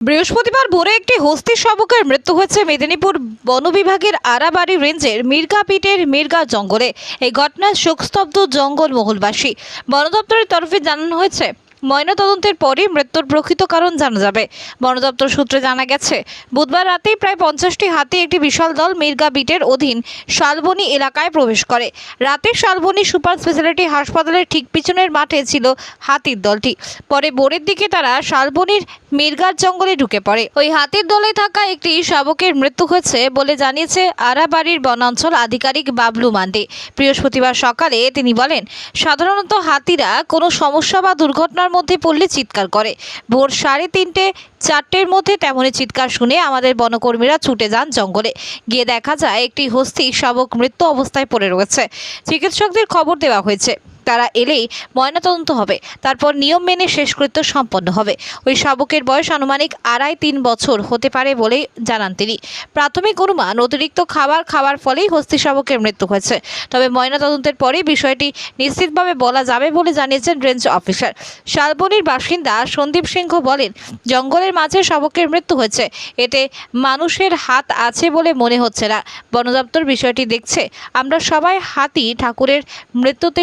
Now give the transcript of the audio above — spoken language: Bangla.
বৃহস্পতিবার ভোরে একটি হস্তি শাবকের মৃত্যু হয়েছে মেদিনীপুর বন বিভাগের আরাবাড়ি রেঞ্জের মির্গাপিটের মির্গা জঙ্গলে। এই ঘটনায় শোকস্তব্ধ জঙ্গল মহলবাসী বন দপ্তরের তরফে জানানো হয়েছে ময়নাতদন্তের পরই মৃত্যুর প্রকৃত কারণ জানা যাবে। বন দপ্তর সূত্রে জানা গেছে, বুধবার রাতেই প্রায় পঞ্চাশটি হাতি একটি বিশাল দল মির্গা বিটের অধীন শালবনি এলাকায় প্রবেশ করে। রাতে শালবনি সুপার স্পেশালিটি হাসপাতালের ঠিক পিছনের মাঠে ছিল হাতির দলটি। পরে ভোরের দিকে তারা শালবনির মির্গার জঙ্গলে ঢুকে পড়ে। ওই হাতির দলে থাকা একটি শাবকের মৃত্যু হয়েছে বলে জানিয়েছে আরাবাড়ির বনাঞ্চল আধিকারিক বাবলু মান্ডে। বৃহস্পতিবার সকালে তিনি বলেন, সাধারণত হাতিরা কোনো সমস্যা বা দুর্ঘটনার মধ্যে পড়লে চিৎকার করে। ভোর সাড়ে তিনটে, চারটের মধ্যে তেমনই চিৎকার শুনে আমাদের বনকর্মীরা ছুটে যান জঙ্গলে। গিয়ে দেখা যায়, একটি হস্তি শাবক মৃত্যু অবস্থায় পড়ে রয়েছে। চিকিৎসকদের খবর দেওয়া হয়েছে। তারা এলেই ময়নাতদন্ত হবে। তারপর নিয়ম মেনে শেষকৃত্য সম্পন্ন হবে। ওই শাবকের বয়স আনুমানিক আড়াই তিন বছর হতে পারে বলেই জানান তিনি। প্রাথমিক অনুমান, অতিরিক্ত খাবার খাওয়ার ফলেই হস্তি শাবকের মৃত্যু হয়েছে। তবে ময়নাতদন্তের পরে বিষয়টি নিশ্চিতভাবে বলা যাবে বলে জানিয়েছেন রেঞ্জ অফিসার। শালবনির বাসিন্দা সন্দীপ সিংহ বলেন, জঙ্গলের মাঝে শাবকের মৃত্যু হয়েছে। এতে মানুষের হাত আছে বলে মনে হচ্ছে না। বন দপ্তর বিষয়টি দেখছে। আমরা সবাই হাতি ঠাকুরের মৃত্যুতে